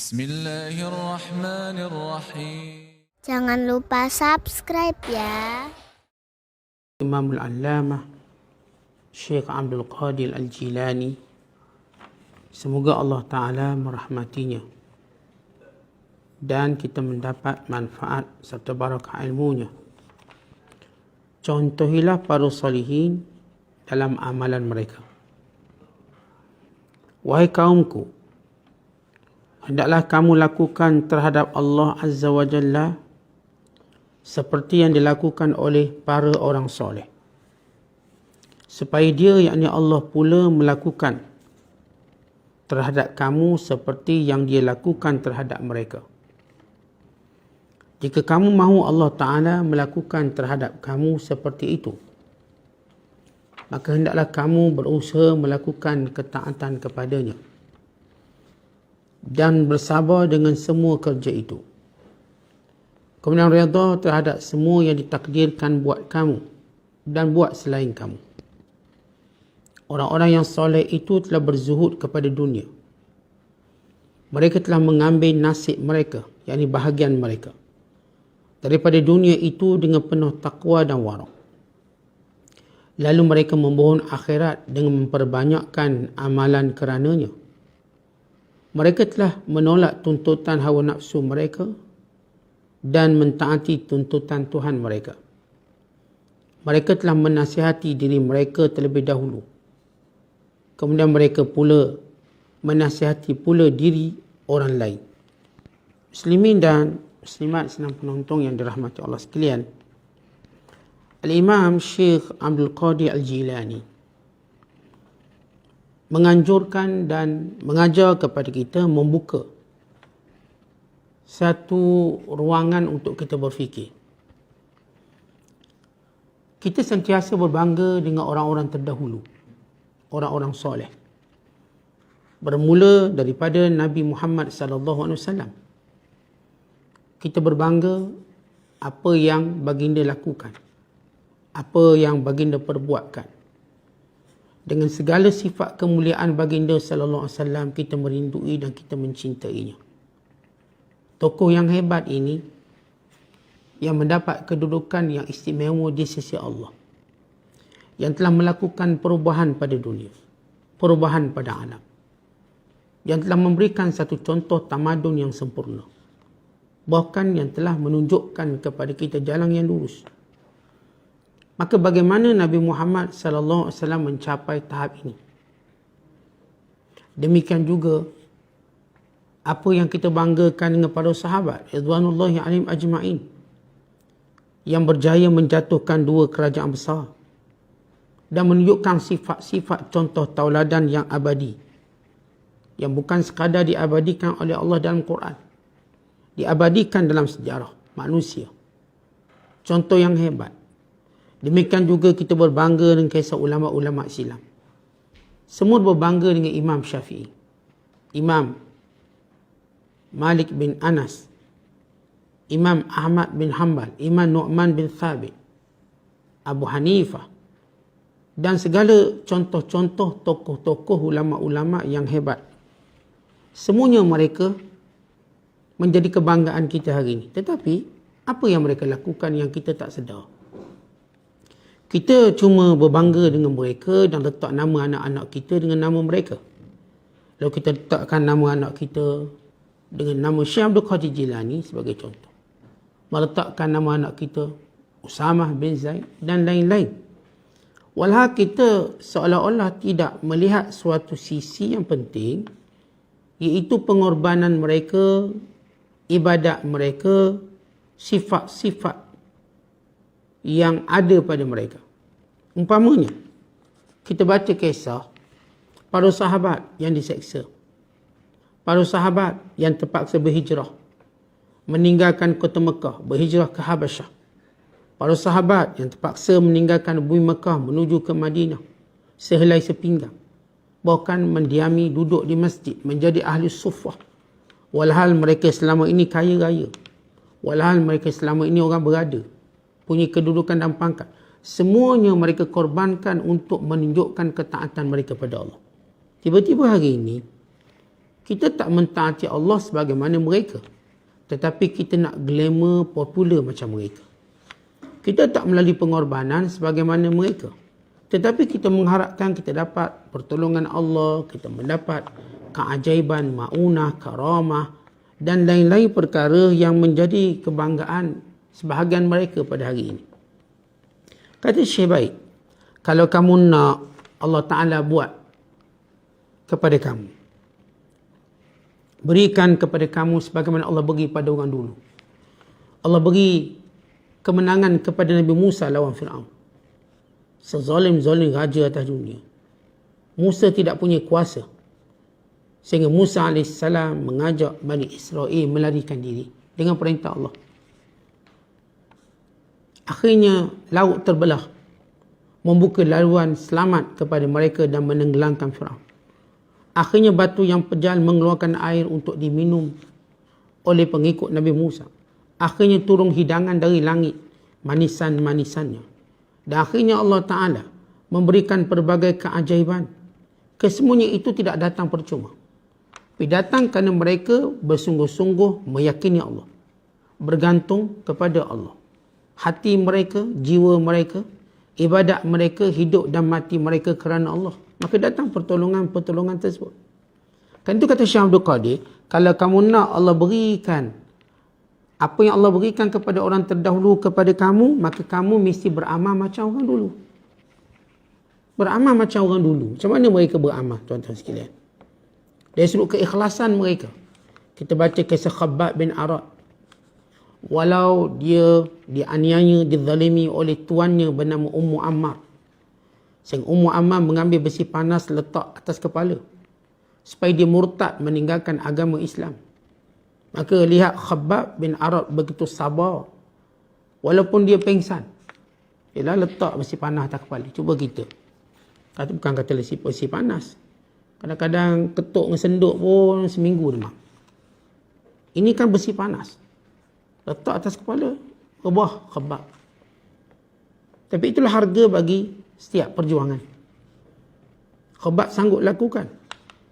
Bismillahirrahmanirrahim. Jangan lupa subscribe ya. Imamul Allamah Syekh Abdul Qadir Al-Jilani. Semoga Allah Taala merahmatinya. Dan kita mendapat manfaat serta barakah ilmunya. Contohilah para salihin dalam amalan mereka. Wahai kaumku, hendaklah kamu lakukan terhadap Allah Azza wa Jalla seperti yang dilakukan oleh para orang soleh. Supaya dia yakni Allah pula melakukan terhadap kamu seperti yang dia lakukan terhadap mereka. Jika kamu mahu Allah Ta'ala melakukan terhadap kamu seperti itu, maka hendaklah kamu berusaha melakukan ketaatan kepadanya dan bersabar dengan semua kerja itu. Kemudian redha terhadap semua yang ditakdirkan buat kamu dan buat selain kamu. Orang-orang yang soleh itu telah berzuhud kepada dunia. Mereka telah mengambil nasib mereka, yakni bahagian mereka. Daripada dunia itu dengan penuh takwa dan warok. Lalu mereka memohon akhirat dengan memperbanyakkan amalan kerananya. Mereka telah menolak tuntutan hawa nafsu mereka dan mentaati tuntutan Tuhan mereka. Mereka telah menasihati diri mereka terlebih dahulu. Kemudian mereka pula menasihati pula diri orang lain. Muslimin dan muslimat senang penonton yang dirahmati Allah sekalian. Al-Imam Syekh Abdul Qadir Al-Jilani menganjurkan dan mengajar kepada kita membuka satu ruangan untuk kita berfikir. Kita sentiasa berbangga dengan orang-orang terdahulu, orang-orang soleh. Bermula daripada Nabi Muhammad sallallahu alaihi wasallam. Kita berbangga apa yang baginda lakukan. Apa yang baginda perbuatkan dengan segala sifat kemuliaan baginda sallallahu alaihi wasallam kita merindui dan kita mencintainya. Tokoh yang hebat ini yang mendapat kedudukan yang istimewa di sisi Allah. Yang telah melakukan perubahan pada dunia. Perubahan pada alam. Yang telah memberikan satu contoh tamadun yang sempurna. Bahkan yang telah menunjukkan kepada kita jalan yang lurus. Maka bagaimana Nabi Muhammad sallallahu alaihi wasallam mencapai tahap ini? Demikian juga apa yang kita banggakan para sahabat ridwanullahi alaihim ajmain yang berjaya menjatuhkan dua kerajaan besar dan menunjukkan sifat-sifat contoh tauladan yang abadi yang bukan sekadar diabadikan oleh Allah dalam Quran diabadikan dalam sejarah manusia contoh yang hebat Demikian juga kita berbangga dengan kisah ulama-ulama silam. Semua berbangga dengan Imam Syafi'i. Imam Malik bin Anas. Imam Ahmad bin Hanbal. Imam Nu'man bin Thabit. Abu Hanifah. Dan segala contoh-contoh tokoh-tokoh ulama-ulama yang hebat. Semuanya mereka menjadi kebanggaan kita hari ini. Tetapi apa yang mereka lakukan yang kita tak sedar? Kita cuma berbangga dengan mereka dan letak nama anak-anak kita dengan nama mereka. Lalu kita letakkan nama anak kita dengan nama Syekh Abdul Qadir Jilani sebagai contoh. Meletakkan nama anak kita Usamah bin Zaid dan lain-lain. Walau kita seolah-olah tidak melihat suatu sisi yang penting iaitu pengorbanan mereka, ibadat mereka, sifat-sifat yang ada pada mereka. Umpamanya, kita baca kisah para sahabat yang diseksa. Para sahabat yang terpaksa berhijrah. Meninggalkan kota Mekah, berhijrah ke Habasyah. Para sahabat yang terpaksa meninggalkan bumi Mekah menuju ke Madinah. Sehelai sepinggang. Bahkan mendiami duduk di masjid, menjadi ahli sufah. Walhal mereka selama ini kaya raya. Walhal mereka selama ini orang berada punya kedudukan dan pangkat. Semuanya mereka korbankan untuk menunjukkan ketaatan mereka pada Allah. Tiba-tiba hari ini, Kita tak mentaati Allah sebagaimana mereka. Tetapi kita nak glamour popular macam mereka. Kita tak melalui pengorbanan sebagaimana mereka. Tetapi kita mengharapkan kita dapat pertolongan Allah, kita mendapat keajaiban, maunah, karamah dan lain-lain perkara yang menjadi kebanggaan sebahagian mereka pada hari ini. Kata Syekh baik, kalau kamu nak Allah Ta'ala buat kepada kamu. Berikan kepada kamu sebagaimana Allah beri pada orang dulu. Allah beri kemenangan kepada Nabi Musa lawan Fir'aun. Sezalim-zalim raja atas dunia. Musa tidak punya kuasa. Sehingga Musa AS mengajak Bani Israel melarikan diri dengan perintah Allah. Akhirnya laut terbelah. Membuka laluan selamat kepada mereka dan menenggelamkan Fir'aun. Akhirnya batu yang pejal mengeluarkan air untuk diminum oleh pengikut Nabi Musa. Akhirnya turun hidangan dari langit, manisan-manisannya. Dan akhirnya Allah Ta'ala memberikan pelbagai keajaiban. Kesemuanya itu tidak datang percuma. Tapi datang kerana mereka bersungguh-sungguh meyakini Allah. Bergantung kepada Allah. Hati mereka, jiwa mereka, ibadat mereka, hidup dan mati mereka kerana Allah. Maka datang pertolongan-pertolongan tersebut. Kan itu kata Syekh Abdul Qadir, kalau kamu nak Allah berikan apa yang Allah berikan kepada orang terdahulu kepada kamu, maka kamu mesti beramal macam orang dulu. Beramal macam orang dulu. Macam mana mereka beramal, tuan-tuan sekalian? Dari sudut keikhlasan mereka. Kita baca kisah Khabbab bin Arad. Walau dia dianiaya, dizalimi oleh tuannya bernama Ummu Ammar. Sehingga Ummu Ammar mengambil besi panas letak atas kepala. Supaya dia murtad meninggalkan agama Islam. Maka lihat Khabbab bin Arab begitu sabar. Walaupun dia pengsan. Dia dah letak besi panas atas kepala. Cuba kita. Kata bukan kata besi, besi panas. Kadang-kadang ketuk dengan senduk pun seminggu demam. Ini kan besi panas. Letak atas kepala. Rebah Khabbab. Tapi itulah harga bagi setiap perjuangan. Khabbab sanggup lakukan.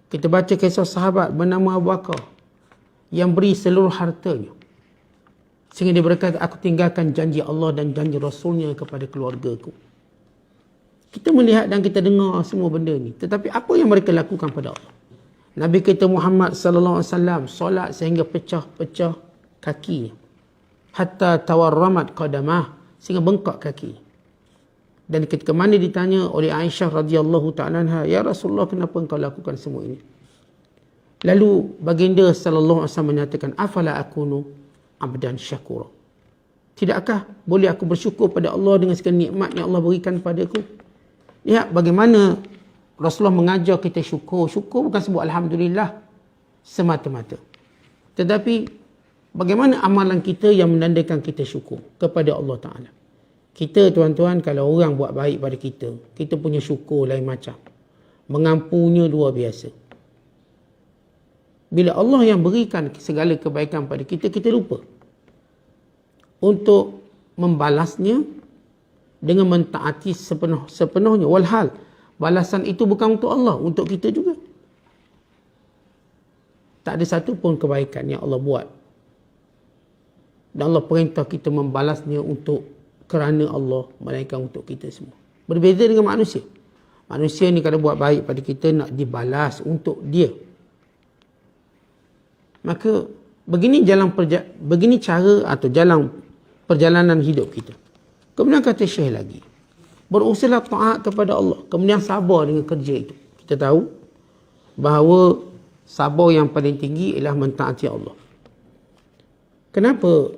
Kita baca kisah sahabat bernama Abu Bakar yang beri seluruh hartanya. Sehingga dia berkata, aku tinggalkan janji Allah dan janji Rasulnya kepada keluarga ku. Kita melihat dan kita dengar semua benda ni. Tetapi apa yang mereka lakukan pada Allah? Nabi kita Muhammad sallallahu alaihi wasallam solat sehingga pecah-pecah kaki. Hatta tawarramat qadamah sehingga bengkak kaki. Dan ketika mana ditanya oleh Aisyah radhiyallahu taala "Ya Rasulullah, kenapa engkau lakukan semua ini?" Lalu baginda sallallahu alaihi wasallam menyatakan afala akunu abdan syakura. Tidakkah boleh aku bersyukur pada Allah dengan segala nikmat yang Allah berikan padaku? Lihat bagaimana Rasulullah mengajar kita syukur. Syukur bukan sebut alhamdulillah semata-mata. Tetapi bagaimana amalan kita yang menandakan kita syukur kepada Allah Taala? Kita tuan-tuan kalau orang buat baik pada kita, kita punya syukur lain macam. Mengampunya luar biasa. Bila Allah yang berikan segala kebaikan pada kita, kita lupa. Untuk membalasnya dengan mentaati sepenuh, sepenuhnya. Walhal, balasan itu bukan untuk Allah, untuk kita juga. Tak ada satu pun kebaikan yang Allah buat. Dan Allah perintah kita membalasnya untuk kerana Allah, melainkan untuk kita semua. Berbeza dengan manusia. Manusia ni kalau buat baik pada kita, nak dibalas untuk dia. Maka begini jalan perja- begini cara atau jalan perjalanan hidup kita. Kemudian kata Syekh lagi. Berusahalah taat kepada Allah. Kemudian sabar dengan kerja itu. Kita tahu bahawa sabar yang paling tinggi ialah mentaati Allah. Kenapa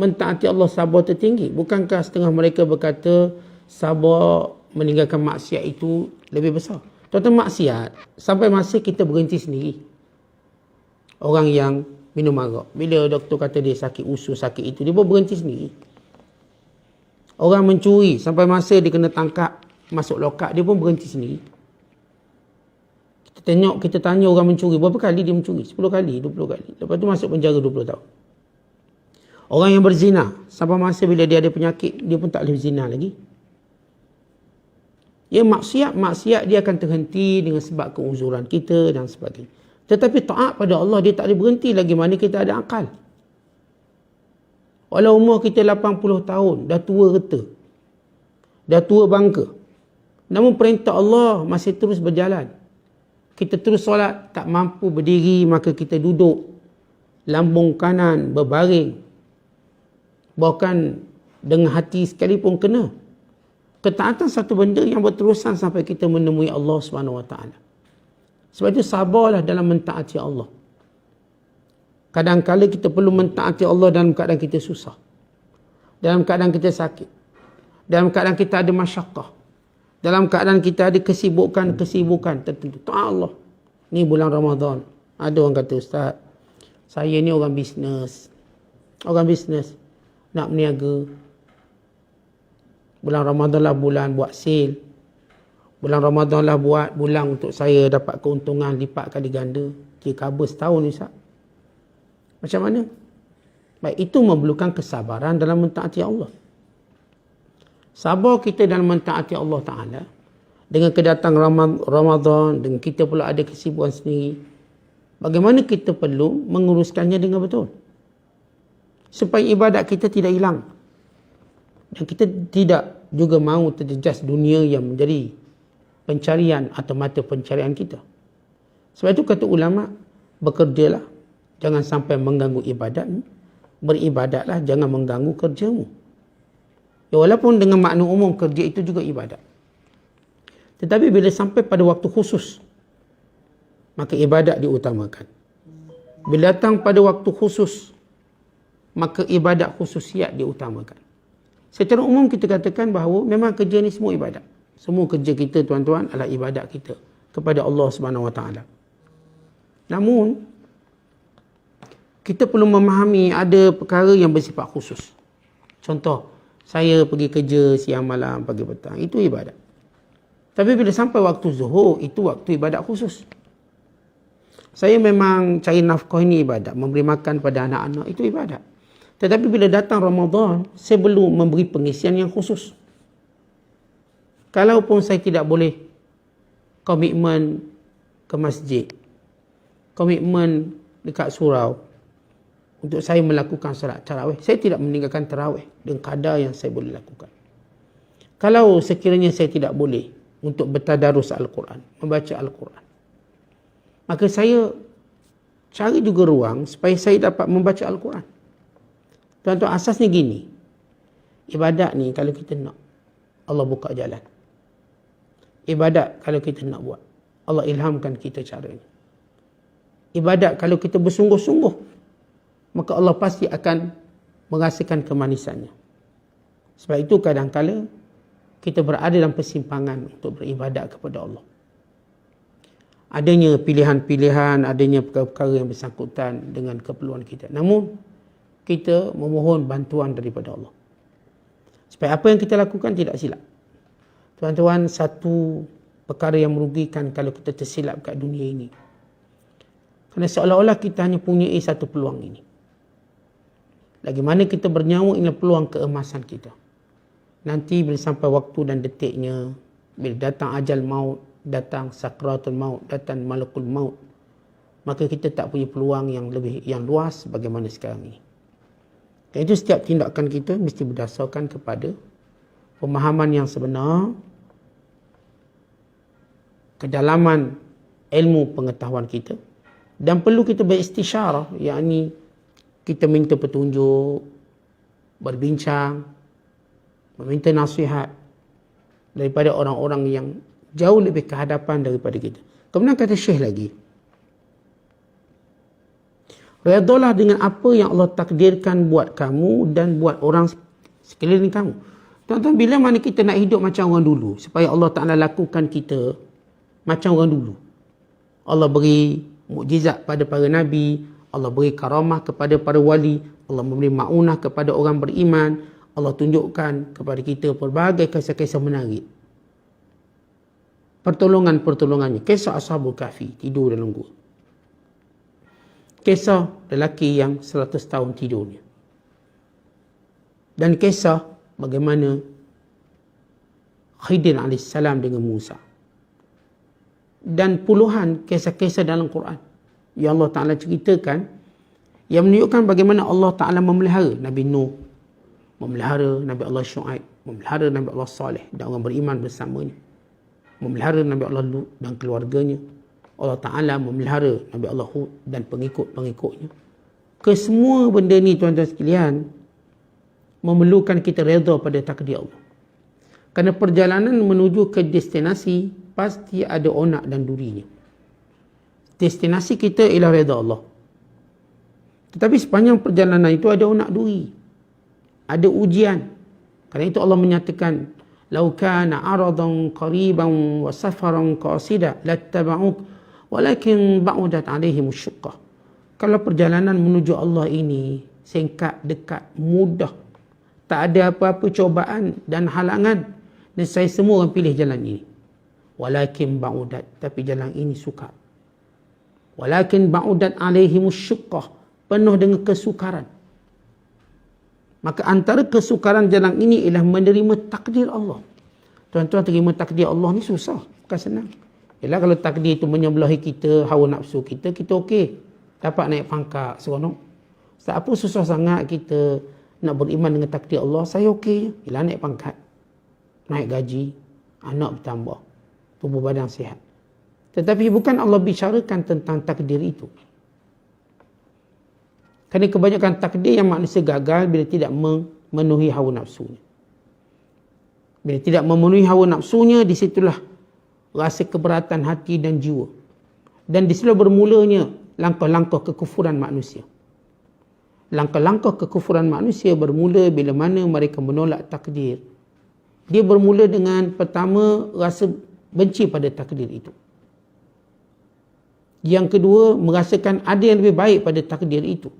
mentaati Allah sabar tertinggi? Bukankah setengah mereka berkata sabar meninggalkan maksiat itu lebih besar? Tuan-tuan maksiat, sampai masa kita berhenti sendiri orang yang minum arak. Bila doktor kata dia sakit usus, sakit itu, dia pun berhenti sendiri. Orang mencuri sampai masa dia kena tangkap masuk lokak, dia pun berhenti sendiri. Kita tengok, kita tanya orang mencuri, berapa kali dia mencuri? 10 kali, 20 kali. Lepas tu masuk penjara 20 tahun. Orang yang berzina, sampai masa bila dia ada penyakit, dia pun tak boleh berzina lagi. Ya maksiat, maksiat dia akan terhenti dengan sebab keuzuran kita dan sebagainya. Tetapi taat pada Allah dia tak boleh berhenti lagi mana kita ada akal. Walau umur kita 80 tahun, dah tua reta. Dah tua bangka. Namun perintah Allah masih terus berjalan. Kita terus solat, tak mampu berdiri, maka kita duduk. Lambung kanan, berbaring. Bahkan dengan hati sekalipun kena. Ketaatan satu benda yang berterusan sampai kita menemui Allah Subhanahu Wa Taala. Sebab itu sabarlah dalam mentaati Allah. Kadang-kadang kita perlu mentaati Allah dalam keadaan kita susah. Dalam keadaan kita sakit. Dalam keadaan kita ada masyarakat. Dalam keadaan kita ada kesibukan-kesibukan tertentu. Taat Allah. Ni bulan Ramadan. Ada orang kata, Ustaz, saya ni orang bisnes. Orang bisnes. Nak berniaga. Bulan Ramadan lah bulan buat sale. Bulan Ramadan lah buat bulan untuk saya dapat keuntungan lipat kali ganda. Kira cover setahun ni Ustaz. Macam mana? Baik, itu memerlukan kesabaran dalam mentaati Allah. Sabar kita dalam mentaati Allah Ta'ala. Dengan kedatang Ramadan, dengan kita pula ada kesibukan sendiri. Bagaimana kita perlu menguruskannya dengan betul. Supaya ibadat kita tidak hilang. Dan kita tidak juga mahu terjejas dunia yang menjadi pencarian atau mata pencarian kita. Sebab itu kata ulama, bekerjalah, jangan sampai mengganggu ibadatmu. Beribadatlah, jangan mengganggu kerjamu. Ya, walaupun dengan makna umum kerja itu juga ibadat. Tetapi bila sampai pada waktu khusus, maka ibadat diutamakan. Bila datang pada waktu khusus, maka ibadat khususiat diutamakan. Secara umum kita katakan bahawa memang kerja ni semua ibadat. Semua kerja kita tuan-tuan adalah ibadat kita kepada Allah Subhanahu Wa Taala. Namun kita perlu memahami ada perkara yang bersifat khusus. Contoh, saya pergi kerja siang malam, pagi petang, itu ibadat. Tapi bila sampai waktu zuhur, itu waktu ibadat khusus. Saya memang cari nafkah ini ibadat, memberi makan pada anak-anak, itu ibadat. Tetapi bila datang Ramadan, saya perlu memberi pengisian yang khusus. Kalaupun saya tidak boleh komitmen ke masjid, komitmen dekat surau untuk saya melakukan solat tarawih, saya tidak meninggalkan tarawih dengan kadar yang saya boleh lakukan. Kalau sekiranya saya tidak boleh untuk bertadarus Al-Quran, membaca Al-Quran, maka saya cari juga ruang supaya saya dapat membaca Al-Quran. Tuan-tuan, asasnya gini. Ibadat ni kalau kita nak, Allah buka jalan ibadat kalau kita nak buat. Allah ilhamkan kita caranya. Ibadat kalau kita bersungguh-sungguh, maka Allah pasti akan merasakan kemanisannya. Sebab itu kadang-kala kita berada dalam persimpangan untuk beribadat kepada Allah. Adanya pilihan-pilihan, adanya perkara-perkara yang bersangkutan dengan keperluan kita. Namun, kita memohon bantuan daripada Allah. Supaya apa yang kita lakukan tidak silap. Tuan-tuan, satu perkara yang merugikan kalau kita tersilap kat dunia ini. Kerana seolah-olah kita hanya punya satu peluang ini. Lagi mana kita bernyawa ini peluang keemasan kita. Nanti bila sampai waktu dan detiknya, bila datang ajal maut, datang sakratul maut, datang malakul maut, maka kita tak punya peluang yang lebih yang luas bagaimana sekarang ini. Dan itu setiap tindakan kita mesti berdasarkan kepada pemahaman yang sebenar kedalaman ilmu pengetahuan kita dan perlu kita beristisyarah yakni kita minta petunjuk berbincang meminta nasihat daripada orang-orang yang jauh lebih kehadapan daripada kita. Kemudian kata Syekh lagi Redalah dengan apa yang Allah takdirkan buat kamu dan buat orang sekeliling kamu. Tuan-tuan, bila mana kita nak hidup macam orang dulu, supaya Allah Ta'ala lakukan kita macam orang dulu. Allah beri mukjizat pada para nabi, Allah beri karamah kepada para wali, Allah memberi maunah kepada orang beriman, Allah tunjukkan kepada kita pelbagai kisah-kisah menarik. Pertolongan-pertolongannya. Kisah Ashabul Kahfi, tidur dalam gua. Kisah lelaki yang 100 tahun tidurnya. Dan kisah bagaimana Khidir AS dengan Musa dan puluhan kisah-kisah dalam Quran yang Allah Ta'ala ceritakan yang menunjukkan bagaimana Allah Ta'ala memelihara Nabi Nuh, memelihara Nabi Allah Shu'aib, memelihara Nabi Allah Saleh dan orang beriman bersamanya. Memelihara Nabi Allah Lut dan keluarganya. Allah Ta'ala memelihara Nabi Allah Hud dan pengikut-pengikutnya. Kesemua benda ni tuan-tuan sekalian memerlukan kita redha pada takdir Allah. Kerana perjalanan menuju ke destinasi pasti ada onak dan durinya. Destinasi kita ialah redha Allah. Tetapi sepanjang perjalanan itu ada onak duri. Ada ujian. Kerana itu Allah menyatakan, "Lau kana 'aradan qariban wa safaran qasida lattaba'uk walakin ba'udat 'alaihim asy Kalau perjalanan menuju Allah ini singkat, dekat, mudah, tak ada apa-apa cobaan dan halangan, dan saya semua orang pilih jalan ini. Walakin ba'udat, tapi jalan ini sukar. Walakin ba'udat 'alaihim asy penuh dengan kesukaran. Maka antara kesukaran jalan ini ialah menerima takdir Allah. Tuan-tuan terima takdir Allah ni susah, bukan senang. Ialah kalau takdir itu menyebelahi kita, hawa nafsu kita, kita okey. Dapat naik pangkat, seronok. Tak apa susah sangat kita nak beriman dengan takdir Allah, saya okey je. Ialah naik pangkat, naik gaji, anak bertambah, tubuh badan sihat. Tetapi bukan Allah bicarakan tentang takdir itu. Kerana kebanyakan takdir yang manusia gagal bila tidak memenuhi hawa nafsunya. Bila tidak memenuhi hawa nafsunya, disitulah rasa keberatan hati dan jiwa. Dan disitulah bermulanya langkah-langkah kekufuran manusia. Langkah-langkah kekufuran manusia bermula bila mana mereka menolak takdir. Dia bermula dengan pertama rasa benci pada takdir itu. Yang kedua, merasakan ada yang lebih baik pada takdir itu.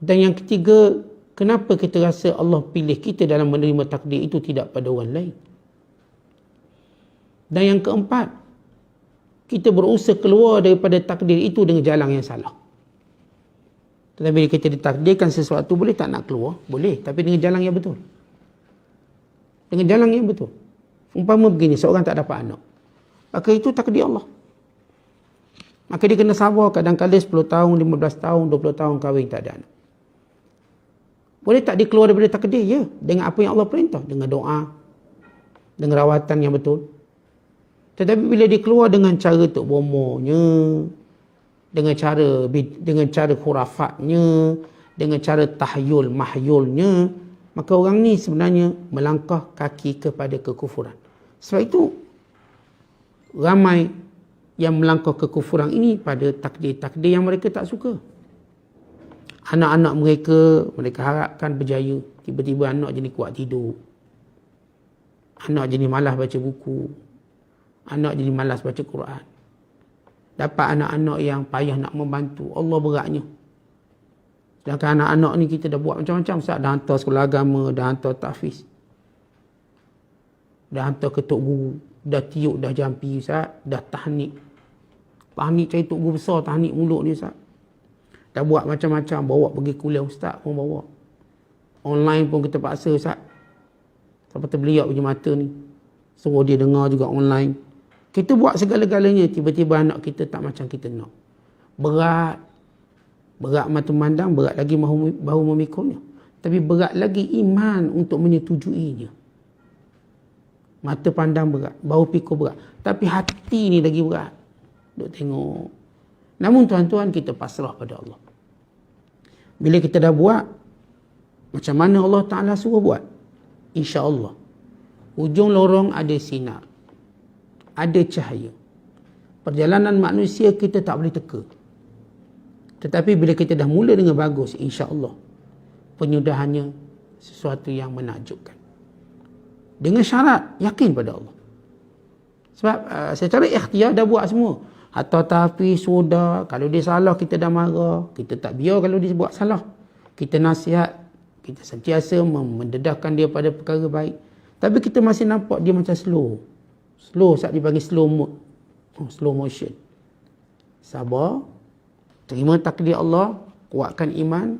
Dan yang ketiga, kenapa kita rasa Allah pilih kita dalam menerima takdir itu tidak pada orang lain? Dan yang keempat, kita berusaha keluar daripada takdir itu dengan jalan yang salah. Tetapi bila kita ditakdirkan sesuatu, boleh tak nak keluar? Boleh, tapi dengan jalan yang betul. Dengan jalan yang betul. Umpama begini, seorang tak dapat anak. Maka itu takdir Allah. Maka dia kena sabar kadang-kadang 10 tahun, 15 tahun, 20 tahun kahwin tak ada anak. Boleh tak dia keluar daripada takdir? Ya. Dengan apa yang Allah perintah. Dengan doa. Dengan rawatan yang betul. Tetapi bila dia keluar dengan cara tok bomonya, dengan cara dengan cara khurafatnya, dengan cara tahyul mahyulnya, maka orang ni sebenarnya melangkah kaki kepada kekufuran. Sebab itu ramai yang melangkah kekufuran ini pada takdir-takdir yang mereka tak suka. Anak-anak mereka mereka harapkan berjaya. Tiba-tiba anak jadi kuat tidur. Anak jadi malas baca buku anak jadi malas baca Quran dapat anak-anak yang payah nak membantu Allah beratnya sedangkan anak-anak ni kita dah buat macam-macam Ustaz dah hantar sekolah agama dah hantar tahfiz dah hantar ketuk guru dah tiup dah jampi Ustaz dah tahnik tahnik cari tuk guru besar tahnik mulut ni Ustaz Dah buat macam-macam. Bawa pergi kuliah ustaz pun bawa. Online pun kita paksa ustaz. Sampai terbeliak punya mata ni. Suruh dia dengar juga online. Kita buat segala-galanya. Tiba-tiba anak kita tak macam kita nak. Berat. Berat mata memandang. Berat lagi bahu, bahu memikulnya. Tapi berat lagi iman untuk menyetujuinya. Mata pandang berat. Bahu pikul berat. Tapi hati ni lagi berat. Duk tengok. Namun tuan-tuan kita pasrah pada Allah. Bila kita dah buat, macam mana Allah Ta'ala suruh buat? Insya Allah. Ujung lorong ada sinar. Ada cahaya. Perjalanan manusia kita tak boleh teka. Tetapi bila kita dah mula dengan bagus, insya Allah. Penyudahannya sesuatu yang menakjubkan. Dengan syarat, yakin pada Allah. Sebab uh, secara ikhtiar dah buat semua. Atau tapi sudah kalau dia salah kita dah marah, kita tak biar kalau dia buat salah. Kita nasihat, kita sentiasa mendedahkan dia pada perkara baik. Tapi kita masih nampak dia macam slow. Slow saat dipanggil slow mode. Oh, slow motion. Sabar. Terima takdir Allah. Kuatkan iman.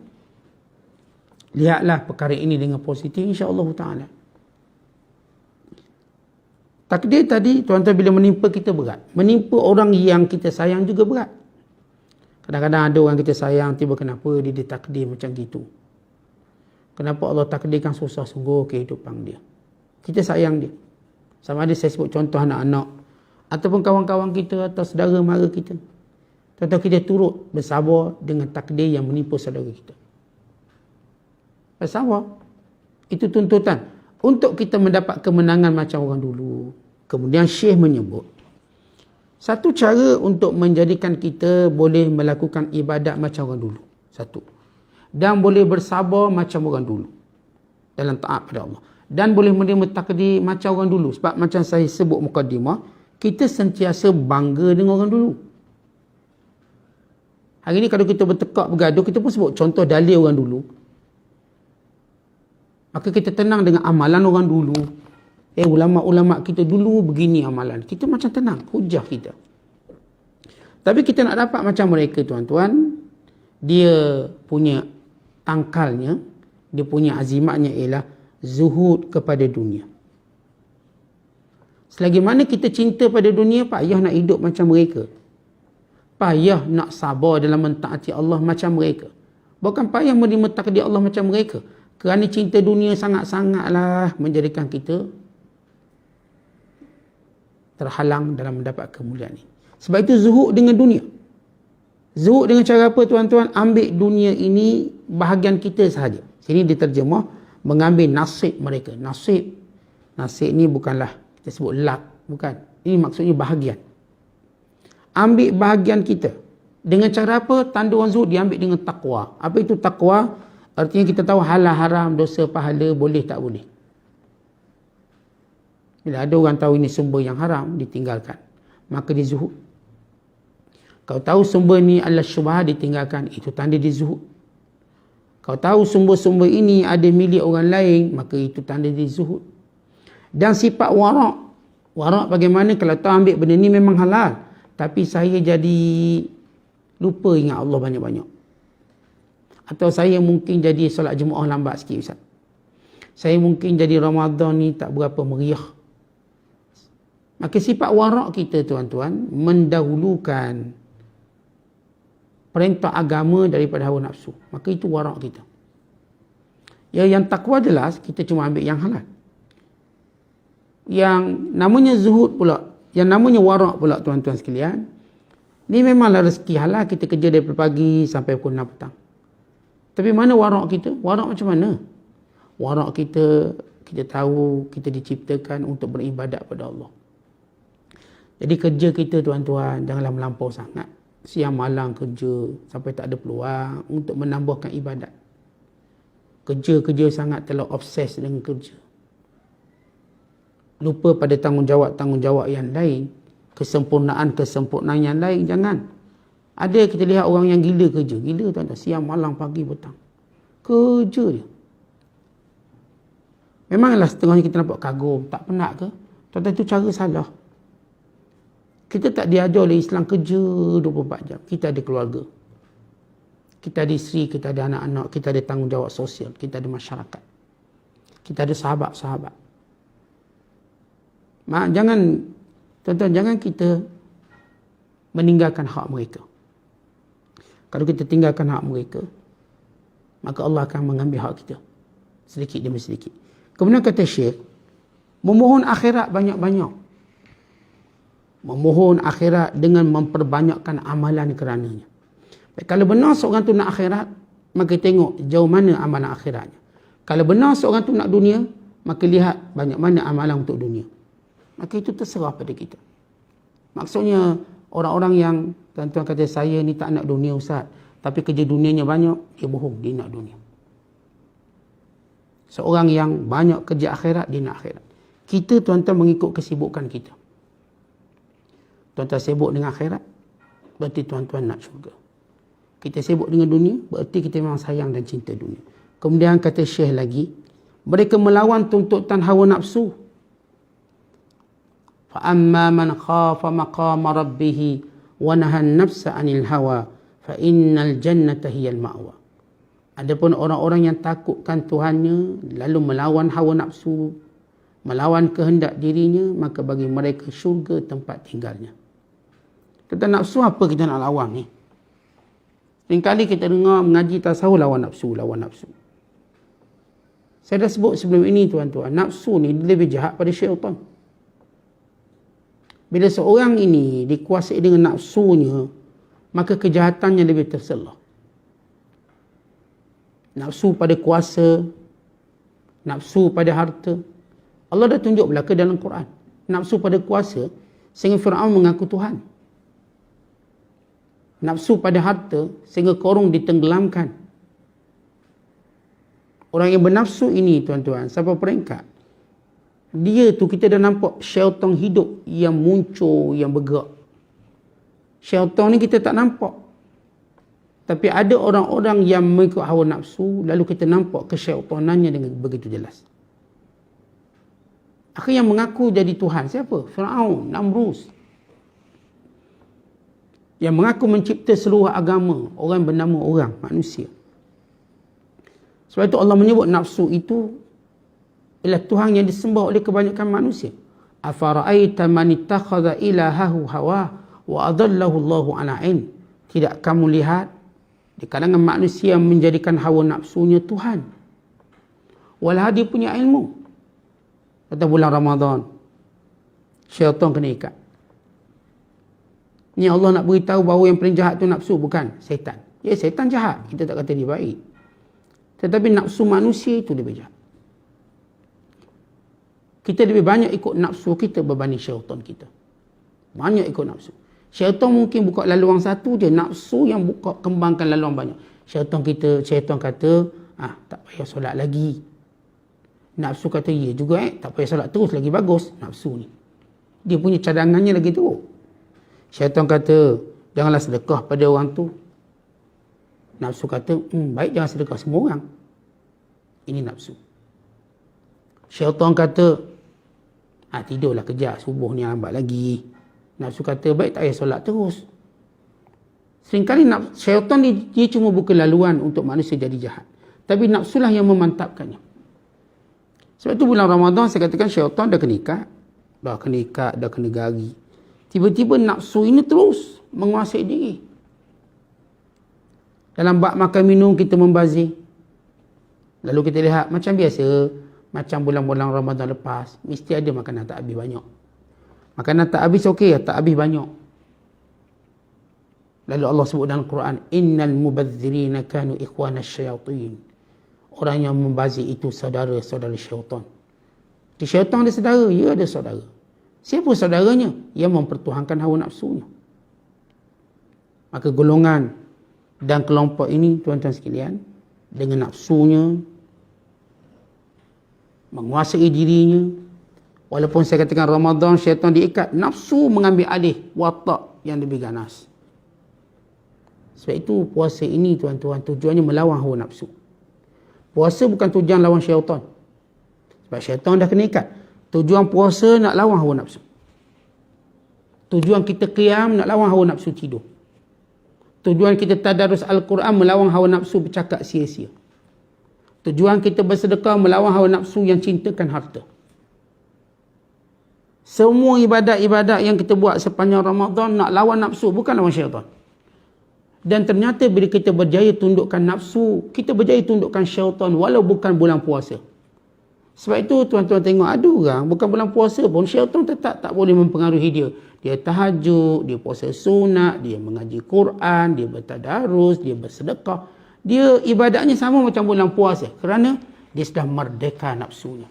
Lihatlah perkara ini dengan positif insya-Allah taala. Takdir tadi tuan-tuan bila menimpa kita berat. Menimpa orang yang kita sayang juga berat. Kadang-kadang ada orang kita sayang, tiba kenapa dia ditakdir macam gitu. Kenapa Allah takdirkan susah sungguh kehidupan dia. Kita sayang dia. Sama ada saya sebut contoh anak-anak. Ataupun kawan-kawan kita atau saudara mara kita. Tentu kita turut bersabar dengan takdir yang menimpa saudara kita. Bersabar. Itu tuntutan. Untuk kita mendapat kemenangan macam orang dulu. Kemudian Syekh menyebut. Satu cara untuk menjadikan kita boleh melakukan ibadat macam orang dulu. Satu. Dan boleh bersabar macam orang dulu. Dalam taat pada Allah. Dan boleh menerima takdir macam orang dulu. Sebab macam saya sebut mukadimah. Kita sentiasa bangga dengan orang dulu. Hari ni kalau kita bertekak bergaduh, kita pun sebut contoh dalil orang dulu. Maka kita tenang dengan amalan orang dulu. Eh ulama-ulama kita dulu begini amalan. Kita macam tenang. Hujah kita. Tapi kita nak dapat macam mereka tuan-tuan. Dia punya tangkalnya. Dia punya azimatnya ialah zuhud kepada dunia. Selagi mana kita cinta pada dunia, payah nak hidup macam mereka. Payah nak sabar dalam mentaati Allah macam mereka. Bukan payah menerima takdir Allah macam mereka. Kerana cinta dunia sangat-sangatlah menjadikan kita terhalang dalam mendapat kemuliaan ini. Sebab itu zuhud dengan dunia. Zuhud dengan cara apa tuan-tuan? Ambil dunia ini bahagian kita sahaja. Sini diterjemah mengambil nasib mereka. Nasib. Nasib ni bukanlah kita sebut luck. Bukan. Ini maksudnya bahagian. Ambil bahagian kita. Dengan cara apa? Tanduan zuhud diambil dengan takwa. Apa itu takwa? Artinya kita tahu halal haram, dosa pahala, boleh tak boleh. Bila ada orang tahu ini sumber yang haram, ditinggalkan. Maka dia zuhud. Kau tahu sumber ni adalah syubhat, ditinggalkan. Itu tanda dia zuhud. Kau tahu sumber-sumber ini ada milik orang lain, maka itu tanda dia zuhud. Dan sifat warak. Warak bagaimana kalau tahu ambil benda ni memang halal. Tapi saya jadi lupa ingat Allah banyak-banyak. Atau saya mungkin jadi solat jemaah lambat sikit Ustaz. Saya mungkin jadi Ramadan ni tak berapa meriah. Maka sifat warak kita tuan-tuan mendahulukan perintah agama daripada hawa nafsu. Maka itu warak kita. Ya yang takwa jelas kita cuma ambil yang halal. Yang namanya zuhud pula, yang namanya warak pula tuan-tuan sekalian. Ni memanglah rezeki halal kita kerja dari pagi sampai pukul 6 petang. Tapi mana warak kita? Warak macam mana? Warak kita, kita tahu kita diciptakan untuk beribadat pada Allah. Jadi kerja kita tuan-tuan, janganlah melampau sangat. Siang malam kerja sampai tak ada peluang untuk menambahkan ibadat. Kerja-kerja sangat telah obses dengan kerja. Lupa pada tanggungjawab-tanggungjawab yang lain. Kesempurnaan-kesempurnaan yang lain. Jangan. Ada kita lihat orang yang gila kerja. Gila tuan-tuan. Siang, malam, pagi, petang. Kerja dia. Memanglah setengahnya kita nampak kagum. Tak penat ke? Tuan-tuan itu cara salah. Kita tak diajar oleh Islam kerja 24 jam. Kita ada keluarga. Kita ada isteri, kita ada anak-anak, kita ada tanggungjawab sosial, kita ada masyarakat. Kita ada sahabat-sahabat. Mak, jangan, tuan-tuan, jangan kita meninggalkan hak mereka. Kalau kita tinggalkan hak mereka, maka Allah akan mengambil hak kita. Sedikit demi sedikit. Kemudian kata Syekh, memohon akhirat banyak-banyak. Memohon akhirat dengan memperbanyakkan amalan kerananya. Baik, kalau benar seorang tu nak akhirat, maka tengok jauh mana amalan akhiratnya. Kalau benar seorang tu nak dunia, maka lihat banyak mana amalan untuk dunia. Maka itu terserah pada kita. Maksudnya, orang-orang yang Tuan-tuan kata saya ni tak nak dunia Ustaz. Tapi kerja dunianya banyak, dia bohong, dia nak dunia. Seorang yang banyak kerja akhirat, dia nak akhirat. Kita tuan-tuan mengikut kesibukan kita. Tuan-tuan sibuk dengan akhirat, berarti tuan-tuan nak syurga. Kita sibuk dengan dunia, berarti kita memang sayang dan cinta dunia. Kemudian kata Syekh lagi, mereka melawan tuntutan hawa nafsu. فَأَمَّا مَنْ خَافَ مَقَامَ رَبِّهِ وَنَهَا النَّفْسَ عَنِ الْهَوَى فَإِنَّ الْجَنَّةَ هِيَ الْمَأْوَى Adapun orang-orang yang takutkan Tuhannya lalu melawan hawa nafsu, melawan kehendak dirinya, maka bagi mereka syurga tempat tinggalnya. Kita nafsu apa kita nak lawan ni? Seringkali kita dengar mengaji tasawuf lawan nafsu, lawan nafsu. Saya dah sebut sebelum ini tuan-tuan, nafsu ni lebih jahat pada syaitan. Bila seorang ini dikuasai dengan nafsunya, maka kejahatannya lebih terselah. Nafsu pada kuasa, nafsu pada harta. Allah dah tunjuk belaka dalam Quran. Nafsu pada kuasa, sehingga Fir'aun mengaku Tuhan. Nafsu pada harta, sehingga korong ditenggelamkan. Orang yang bernafsu ini, tuan-tuan, sampai peringkat. Dia tu kita dah nampak syaitan hidup yang muncul, yang bergerak. Syaitan ni kita tak nampak. Tapi ada orang-orang yang mengikut hawa nafsu, lalu kita nampak kesyaitanannya dengan begitu jelas. Akhirnya mengaku jadi Tuhan, siapa? Fir'aun, Namrus. Yang mengaku mencipta seluruh agama, orang bernama orang, manusia. Sebab itu Allah menyebut nafsu itu ialah Tuhan yang disembah oleh kebanyakan manusia. Afara'aita man ittakhadha ilahahu hawa wa adallahu Allahu ala ilm. Tidak kamu lihat di kalangan manusia yang menjadikan hawa nafsunya Tuhan. Walau dia punya ilmu. Kata bulan Ramadan. Syaitan kena ikat. Ni Allah nak beritahu bahawa yang paling jahat tu nafsu bukan setan. Ya setan jahat. Kita tak kata dia baik. Tetapi nafsu manusia itu lebih jahat. Kita lebih banyak ikut nafsu kita berbanding syaitan kita. Banyak ikut nafsu. Syaitan mungkin buka laluan satu je. Nafsu yang buka kembangkan laluan banyak. Syaitan kita, syaitan kata, ah tak payah solat lagi. Nafsu kata, ya juga eh. Tak payah solat terus lagi bagus. Nafsu ni. Dia punya cadangannya lagi teruk. Syaitan kata, janganlah sedekah pada orang tu. Nafsu kata, hmm, baik jangan sedekah semua orang. Ini nafsu. Syaitan kata, ah, tidurlah kejap, subuh ni lambat lagi. Nafsu kata baik tak payah solat terus. Seringkali syaitan dia, dia cuma buka laluan untuk manusia jadi jahat. Tapi nafsulah yang memantapkannya. Sebab itu bulan Ramadan saya katakan syaitan dah kena ikat. Dah kena ikat, dah kena gari. Tiba-tiba nafsu ini terus menguasai diri. Dalam bak makan minum kita membazir. Lalu kita lihat macam biasa. Macam bulan-bulan Ramadan lepas. Mesti ada makanan tak habis banyak. Makanan tak habis okey, tak habis banyak. Lalu Allah sebut dalam Quran, Innal mubadzirina kanu ikhwana syayatin. Orang yang membazir itu saudara-saudara syaitan. Di syaitan ada saudara, ya ada saudara. Siapa saudaranya? Yang mempertuhankan hawa nafsunya. Maka golongan dan kelompok ini, tuan-tuan sekalian, dengan nafsunya, menguasai dirinya, Walaupun saya katakan Ramadan syaitan diikat, nafsu mengambil alih watak yang lebih ganas. Sebab itu puasa ini tuan-tuan tujuannya melawan hawa nafsu. Puasa bukan tujuan lawan syaitan. Sebab syaitan dah kena ikat. Tujuan puasa nak lawan hawa nafsu. Tujuan kita qiyam nak lawan hawa nafsu tidur. Tujuan kita tadarus Al-Quran melawan hawa nafsu bercakap sia-sia. Tujuan kita bersedekah melawan hawa nafsu yang cintakan harta. Semua ibadat-ibadat yang kita buat sepanjang Ramadan nak lawan nafsu, bukan lawan syaitan. Dan ternyata bila kita berjaya tundukkan nafsu, kita berjaya tundukkan syaitan walau bukan bulan puasa. Sebab itu tuan-tuan tengok ada orang, bukan bulan puasa pun syaitan tetap tak boleh mempengaruhi dia. Dia tahajud, dia puasa sunat, dia mengaji Quran, dia bertadarus, dia bersedekah. Dia ibadatnya sama macam bulan puasa kerana dia sudah merdeka nafsunya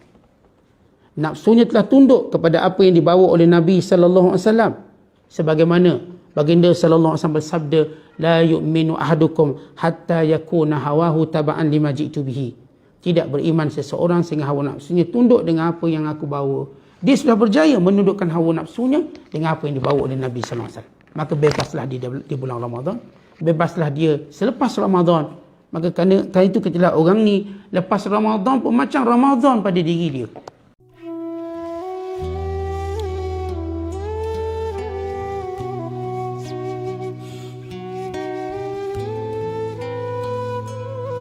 nafsunya telah tunduk kepada apa yang dibawa oleh Nabi sallallahu alaihi wasallam sebagaimana baginda sallallahu alaihi wasallam bersabda la yu'minu ahadukum hatta yakuna hawahu taba'an lima ji'tu bihi tidak beriman seseorang sehingga hawa nafsunya tunduk dengan apa yang aku bawa. Dia sudah berjaya menundukkan hawa nafsunya dengan apa yang dibawa oleh Nabi wasallam. Maka bebaslah di, di bulan Ramadan. Bebaslah dia selepas Ramadan. Maka kerana, kerana itu lihat orang ni lepas Ramadan pun macam Ramadan pada diri dia